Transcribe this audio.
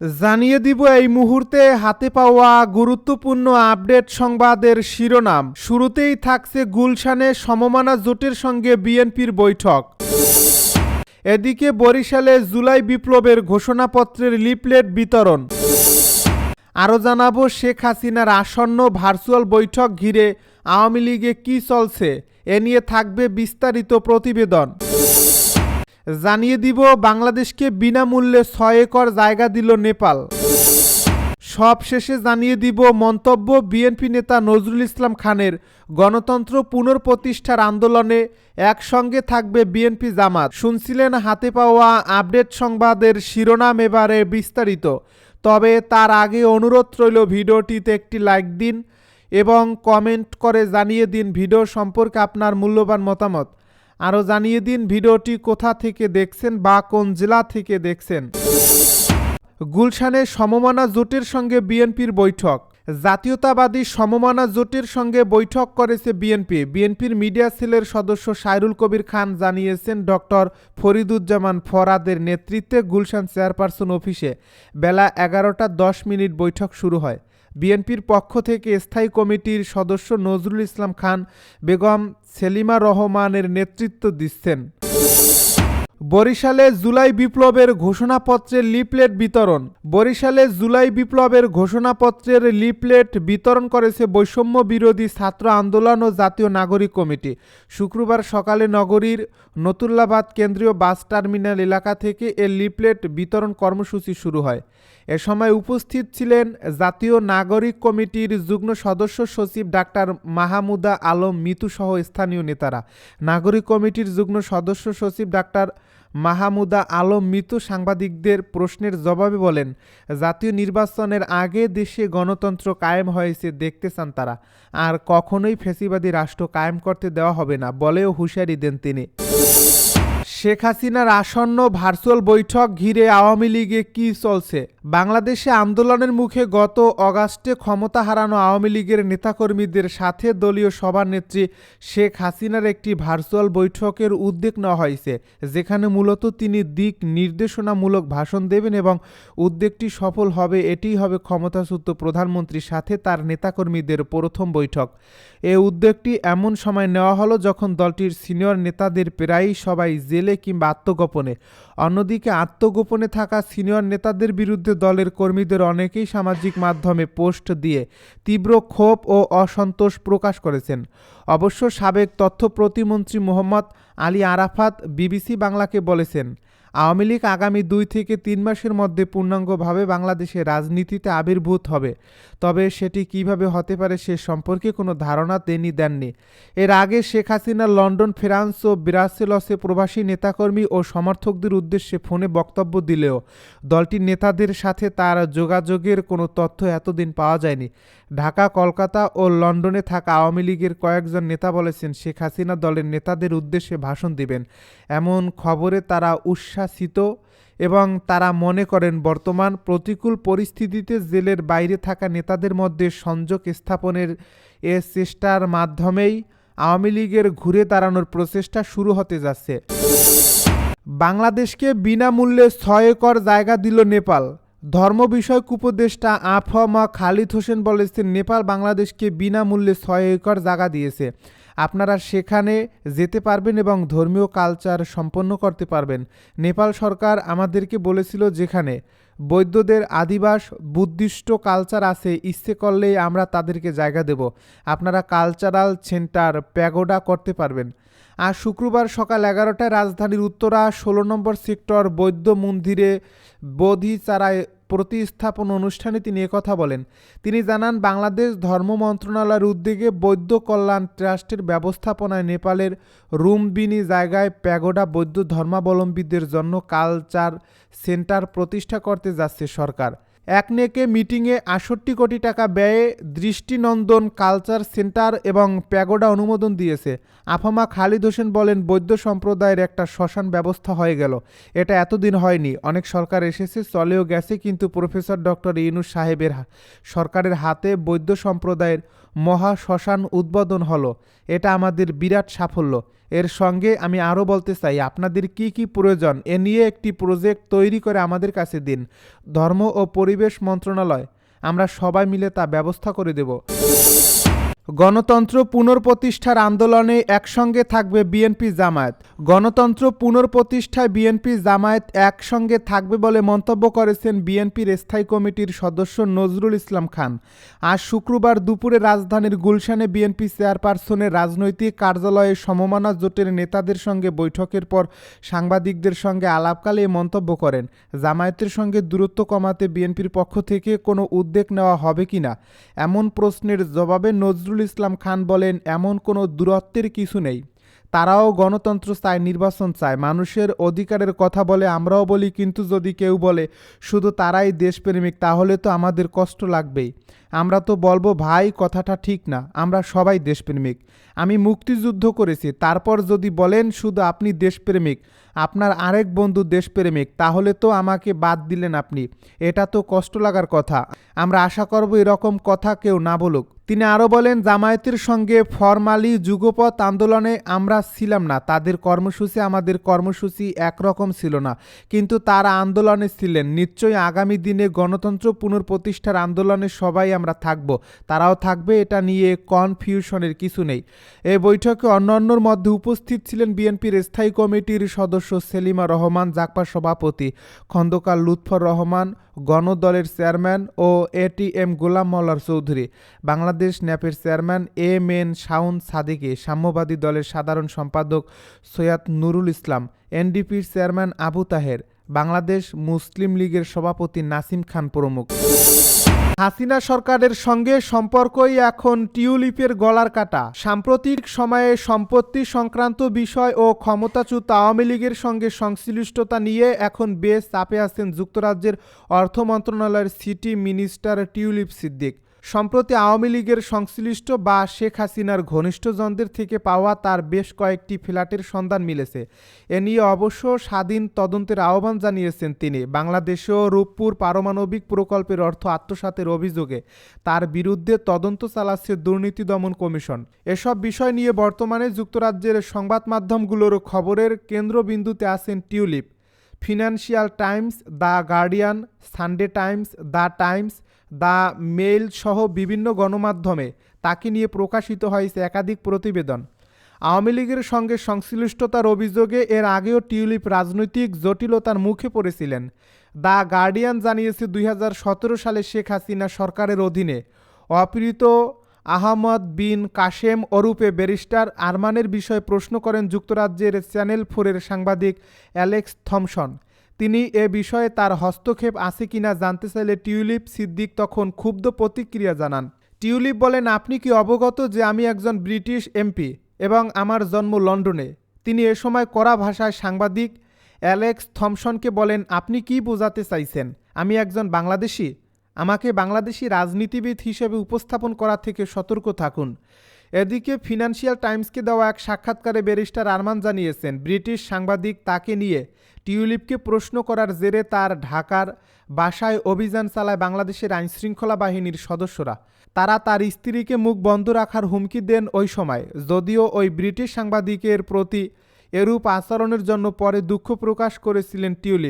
জানিয়ে দিব এই মুহূর্তে হাতে পাওয়া গুরুত্বপূর্ণ আপডেট সংবাদের শিরোনাম। শুরুতেই থাকছে গুলশানে সমমানা জোটের সঙ্গে বিএনপির বৈঠক। এদিকে বরিশালে জুলাই বিপ্লবের ঘোষণাপত্রের লিফলেট বিতরণ। আরও জানাব, শেখ হাসিনার আসন্ন ভার্চুয়াল বৈঠক ঘিরে আওয়ামী লীগে কী চলছে? এ নিয়ে থাকবে বিস্তারিত প্রতিবেদন। জানিয়ে দিব, বাংলাদেশকে বিনামূল্যে ছয় একর জায়গা দিল নেপাল। সব শেষে জানিয়ে দিব মন্তব্য বিএনপি নেতা নজরুল ইসলাম খানের গণতন্ত্র পুনঃপ্রতিষ্ঠার আন্দোলনে একসঙ্গে থাকবে বিএনপি জামাত। শুনছিলেন হাতে পাওয়া আপডেট সংবাদের শিরোনাম এবারে বিস্তারিত। তবে তার আগে অনুরোধ রইল ভিডিওটিতে একটি লাইক দিন এবং কমেন্ট করে জানিয়ে দিন ভিডিও সম্পর্কে আপনার মূল্যবান মতামত। আরও জানিয়ে দিন ভিডিওটি কোথা থেকে দেখছেন বা কোন জেলা থেকে দেখছেন। গুলশানে সমমানা জোটের সঙ্গে বিএনপির বৈঠক। জাতীয়তাবাদী সমমানা জোটের সঙ্গে বৈঠক করেছে বিএনপি। বিএনপির মিডিয়া সেলের সদস্য সাইরুল কবির খান জানিয়েছেন, ডক্টর ফরিদুজ্জামান ফরাদের নেতৃত্বে গুলশান চেয়ারপারসন অফিসে বেলা এগারোটা দশ মিনিট বৈঠক শুরু হয়। বিএনপির পক্ষ থেকে স্থায়ী কমিটির সদস্য নজরুল ইসলাম খান বেগম সেলিমা রহমানের নেতৃত্ব দিচ্ছেন। বরিশালে জুলাই বিপ্লবের ঘোষণাপত্রের লিফলেট বিতরণ। বরিশালে জুলাই বিপ্লবের ঘোষণাপত্রের লিফলেট বিতরণ করেছে বৈষম্য বিরোধী ছাত্র আন্দোলন ও জাতীয় নাগরিক কমিটি। শুক্রবার সকালে নগরীর নতুল্লাবাদ কেন্দ্রীয় বাস টার্মিনাল এলাকা থেকে এ লিফলেট বিতরণ কর্মসূচি শুরু হয়। এ সময় উপস্থিত ছিলেন জাতীয় নাগরিক কমিটির যুগ্ম সদস্য সচিব ডাক্তার মাহমুদা আলম, মিতু সহ স্থানীয় নেতারা। নাগরিক কমিটির যুগ্ম সদস্য সচিব ডাক্তার মাহমুদা আলম, মিতু সাংবাদিকদের প্রশ্নের জবাবে বলেন, জাতীয় নির্বাচনের আগে দেশে গণতন্ত্র কায়েম হয়েছে দেখতে চান তারা। আর কখনোই ফেসিবাদী রাষ্ট্র কায়েম করতে দেওয়া হবে না, বলেও হুঁশিয়ারি দেন তিনি। শেখ হাসিনার আসন্ন ভার্চুয়াল বৈঠক ঘিরে আওয়ামী লীগে কি চলছে? বাংলাদেশে আন্দোলনের মুখে গত অগাস্টে ক্ষমতা হারানো আওয়ামী লীগের নেতাকর্মীদের সাথে দলীয় সভানেত্রী শেখ হাসিনার একটি ভার্চুয়াল বৈঠকের উদ্যোগ নেওয়া হয়েছে, যেখানে মূলত তিনি দিক নির্দেশনামূলক ভাষণ দেবেন এবং উদ্যোগটি সফল হবে, এটিই হবে ক্ষমতাচ্যুত প্রধানমন্ত্রীর সাথে তার নেতাকর্মীদের প্রথম বৈঠক। এ উদ্যোগটি এমন সময় নেওয়া হলো যখন দলটির সিনিয়র নেতাদের প্রায়ই সবাই জেলে কিংবা আত্মগোপনে। অন্যদিকে আত্মগোপনে থাকা সিনিয়র নেতাদের বিরুদ্ধে দলের কর্মীদের অনেকেই সামাজিক মাধ্যমে পোস্ট দিয়ে তীব্র ক্ষোভ ও অসন্তোষ প্রকাশ করেছেন। অবশ্য সাবেক তথ্য প্রতিমন্ত্রী মোহাম্মদ আলী আরাফাত বিবিসি বাংলাকে বলেছেন আওয়ামী লীগ আগামী দুই থেকে তিন মাসের মধ্যে পূর্ণাঙ্গভাবে বাংলাদেশের রাজনীতিতে আবির্ভূত হবে। তবে সেটি কীভাবে হতে পারে সে সম্পর্কে কোনো ধারণা তিনি দেননি। এর আগে শেখ হাসিনা লন্ডন, ফ্রান্স ও ব্রাসেলসে প্রবাসী নেতাকর্মী ও সমর্থকদের উদ্দেশ্যে ফোনে বক্তব্য দিলেও দলটির নেতাদের সাথে তার যোগাযোগের কোনো তথ্য এতদিন পাওয়া যায়নি। ঢাকা, কলকাতা ও লন্ডনে থাকা আওয়ামী লীগের কয়েকজন নেতা বলেছেন, শেখ হাসিনা দলের নেতাদের উদ্দেশ্যে ভাষণ দিবেন। এমন খবরে তারা উচ্ছ্বাসিত এবং তারা মনে করেন, বর্তমান প্রতিকূল পরিস্থিতিতে জেলের বাইরে থাকা নেতাদের মধ্যে সংযোগ স্থাপনের এ চেষ্টার মাধ্যমেই আওয়ামী লীগের ঘুরে দাঁড়ানোর প্রচেষ্টা শুরু হতে যাচ্ছে। বাংলাদেশকে বিনামূল্যে ছয় একর জায়গা দিল নেপাল। ধর্ম বিষয়ক উপদেষ্টা আফমা খালিদ হোসেন বলেছেন, নেপাল বাংলাদেশকে বিনামূল্যে ছয় একর জায়গা দিয়েছে। আপনারা সেখানে যেতে পারবেন এবং ধর্মীয় কালচার সম্পন্ন করতে পারবেন। নেপাল সরকার আমাদেরকে বলেছিল যেখানে বৈদ্যদের আদিবাস, বুদ্ধিষ্ট কালচার আছে, ইচ্ছে করলেই আমরা তাদেরকে জায়গা দেব। আপনারা কালচারাল সেন্টার প্যাগোডা করতে পারবেন। আর শুক্রবার সকাল এগারোটায় রাজধানীর উত্তরা ষোলো নম্বর সেক্টর বৈদ্য মন্দিরে বোধিচারায় প্রতিস্থাপন অনুষ্ঠানে তিনি একথা বলেন। তিনি জানান, বাংলাদেশ ধর্ম মন্ত্রণালয়ের উদ্যোগে বৌদ্ধ কল্যাণ ট্রাস্টের ব্যবস্থাপনায় নেপালের রুমবিনি জায়গায় প্যাগোডা বৌদ্ধ ধর্মাবলম্বীদের জন্য কালচার সেন্টার প্রতিষ্ঠা করতে যাচ্ছে সরকার। একনেকে মিটিংয়ে আষট্টি কোটি টাকা ব্যয়ে দৃষ্টিনন্দন কালচার সেন্টার এবং প্যাগোডা অনুমোদন দিয়েছে। আফামা খালিদ হোসেন বলেন, বৈদ্য সম্প্রদায়ের একটা শ্মশান ব্যবস্থা হয়ে গেল। এটা এতদিন হয়নি। অনেক সরকার এসেছে, চলেও গেছে, কিন্তু প্রফেসর ডক্টর ইনুস সাহেবের সরকারের হাতে বৈদ্য সম্প্রদায়ের মহা শ্মশান উদ্বোধন হলো। এটা আমাদের বিরাট সাফল্য। এর সঙ্গে আমি আরও বলতে চাই, আপনাদের কি কি প্রয়োজন? এ নিয়ে একটি প্রজেক্ট তৈরি করে আমাদের কাছে দিন। ধর্ম ও পরিবেশ মন্ত্রণালয়। আমরা সবাই মিলে তা ব্যবস্থা করে দেব। গণতন্ত্র পুনর্প্রতিষ্ঠার আন্দোলনে একসঙ্গে থাকবে বিএনপি জামায়াত। গণতন্ত্র পুনর্প্রতিষ্ঠায় বিএনপি জামায়াত একসঙ্গে থাকবে বলে মন্তব্য করেছেন বিএনপির স্থায়ী কমিটির সদস্য নজরুল ইসলাম খান। আজ শুক্রবার দুপুরে রাজধানীর গুলশানে বিএনপি চেয়ারপারসনের রাজনৈতিক কার্যালয়ে সমমানা জোটের নেতাদের সঙ্গে বৈঠকের পর সাংবাদিকদের সঙ্গে আলাপকালে মন্তব্য করেন। জামায়াতের সঙ্গে দূরত্ব কমাতে বিএনপির পক্ষ থেকে কোনো উদ্যোগ নেওয়া হবে কিনা এমন প্রশ্নের জবাবে নজরুল ইসলাম খান বলেন, এমন কোনো দূরত্বের কিছু নেই। তারাও গণতন্ত্র চায়, নির্বাচন চায়। মানুষের অধিকারের কথা বলে আমরাও বলি, কিন্তু যদি কেউ বলে, শুধু তারাই দেশপ্রেমিক, তাহলে তো আমাদের কষ্ট লাগবেই। আমরা তো বলব, ভাই, কথাটা ঠিক না। আমরা সবাই দেশপ্রেমিক। আমি মুক্তিযুদ্ধ করেছি। তারপর যদি বলেন, শুধু আপনি দেশপ্রেমিক, আপনার আরেক বন্ধু দেশপ্রেমিক, তাহলে তো আমাকে বাদ দিলেন আপনি। এটা তো কষ্ট লাগার কথা। আমরা আশা করব এরকম কথা কেউ না বলুক। তিনি আরও বলেন, জামায়াতের সঙ্গে ফরমালি যুগপথ আন্দোলনে আমরা ছিলাম না। তাদের কর্মসূচি আমাদের কর্মসূচি একরকম ছিল না। কিন্তু তারা আন্দোলনে ছিলেন। নিশ্চয়ই আগামী দিনে গণতন্ত্র পুনর্প্রতিষ্ঠার আন্দোলনে সবাই আমরা থাকব। তারাও থাকবে, এটা নিয়ে কনফিউশনের কিছু নেই। এই বৈঠকে অন্যান্যর মধ্যে উপস্থিত ছিলেন বিএনপির স্থায়ী কমিটির সদস্য সেলিমা রহমান জাকপা সভাপতি খন্দকার লুৎফর রহমান গণদলের চেয়ারম্যান ও এটিএম গোলাম মোল্লার চৌধুরী। বাংলাদেশ ন্যাপের চেয়ারম্যান এম এন শাউন সাদিকে সাম্যবাদী দলের সাধারণ সম্পাদক সৈয়দ নুরুল ইসলাম এনডিপির চেয়ারম্যান আবু তাহের, বাংলাদেশ মুসলিম লীগের সভাপতি নাসিম খান প্রমুখ। হাসিনা সরকারের সঙ্গে সম্পর্কই এখন টিউলিপের গলার কাটা। সাম্প্রতিক সময়ে সম্পত্তি সংক্রান্ত বিষয় ও ক্ষমতাচ্যুত আওয়ামী লীগের সঙ্গে সংশ্লিষ্টতা নিয়ে এখন বেশ চাপে আছেন যুক্তরাজ্যের অর্থ মন্ত্রণালয়ের সিটি মিনিস্টার টিউলিপ সিদ্দিক। সম্প্রতি আওয়ামী লীগের সংশ্লিষ্ট বা শেখ হাসিনার ঘনিষ্ঠজনদের থেকে পাওয়া তার বেশ কয়েকটি ফ্ল্যাটের সন্ধান মিলেছে। এ নিয়ে অবশ্য স্বাধীন তদন্তের আহ্বান জানিয়েছেন তিনি। বাংলাদেশেও রূপপুর পারমাণবিক প্রকল্পের অর্থ আত্মসাতের অভিযোগে তার বিরুদ্ধে তদন্ত চালাচ্ছে দুর্নীতি দমন কমিশন। এসব বিষয় নিয়ে বর্তমানে যুক্তরাজ্যের সংবাদ মাধ্যমগুলোর খবরের কেন্দ্রবিন্দুতে আছেন Tulip. Financial Times, the Guardian, Sunday Times, the Times the Mail সহ বিভিন্ন গণমাধ্যমে তাকে নিয়ে প্রকাশিত হয়েছে একাধিক প্রতিবেদন। আওয়ামী লীগের সঙ্গে সংশ্লিষ্টতার অভিযোগে এর আগেও টিউলিপ রাজনৈতিক জটিলতার মুখে পড়েছিলেন। দ্য গার্ডিয়ান জানিয়েছে, দুই হাজার সতেরো সালে শেখ হাসিনা সরকারের অধীনে অপীড়িত আহমদ বিন কাশেম অরূপে ব্যারিস্টার আরমানের বিষয়ে প্রশ্ন করেন যুক্তরাজ্যের চ্যানেল ফোরের সাংবাদিক অ্যালেক্স থমসন। তিনি এ বিষয়ে তার হস্তক্ষেপ আছে কিনা জানতে চাইলে টিউলিপ সিদ্দিক তখন ক্ষুব্ধ প্রতিক্রিয়া জানান। টিউলিপ বলেন, আপনি কি অবগত যে আমি একজন ব্রিটিশ এমপি এবং আমার জন্ম লন্ডনে? তিনি এ সময় কড়া ভাষায় সাংবাদিক অ্যালেক্স থমসনকে বলেন, আপনি কি বোঝাতে চাইছেন? আমি একজন বাংলাদেশি? আমাকে বাংলাদেশি রাজনীতিবিদ হিসেবে উপস্থাপন করা থেকে সতর্ক থাকুন। এদিকে ফিনান্সিয়াল টাইমসকে দেওয়া এক সাক্ষাৎকারে ব্যারিস্টার আরমান জানিয়েছেন, ব্রিটিশ সাংবাদিক তাকে নিয়ে টিউলিপকে প্রশ্ন করার জেরে তার ঢাকার বাসায় অভিযান চালায় বাংলাদেশের আইনশৃঙ্খলা বাহিনীর সদস্যরা। তারা তার স্ত্রীকে মুখ বন্ধ রাখার হুমকি দেন ওই সময়, যদিও ওই ব্রিটিশ সাংবাদিকের প্রতি এরূপ আচরণের জন্য পরে দুঃখ প্রকাশ করেছিলেন টিউলিপ।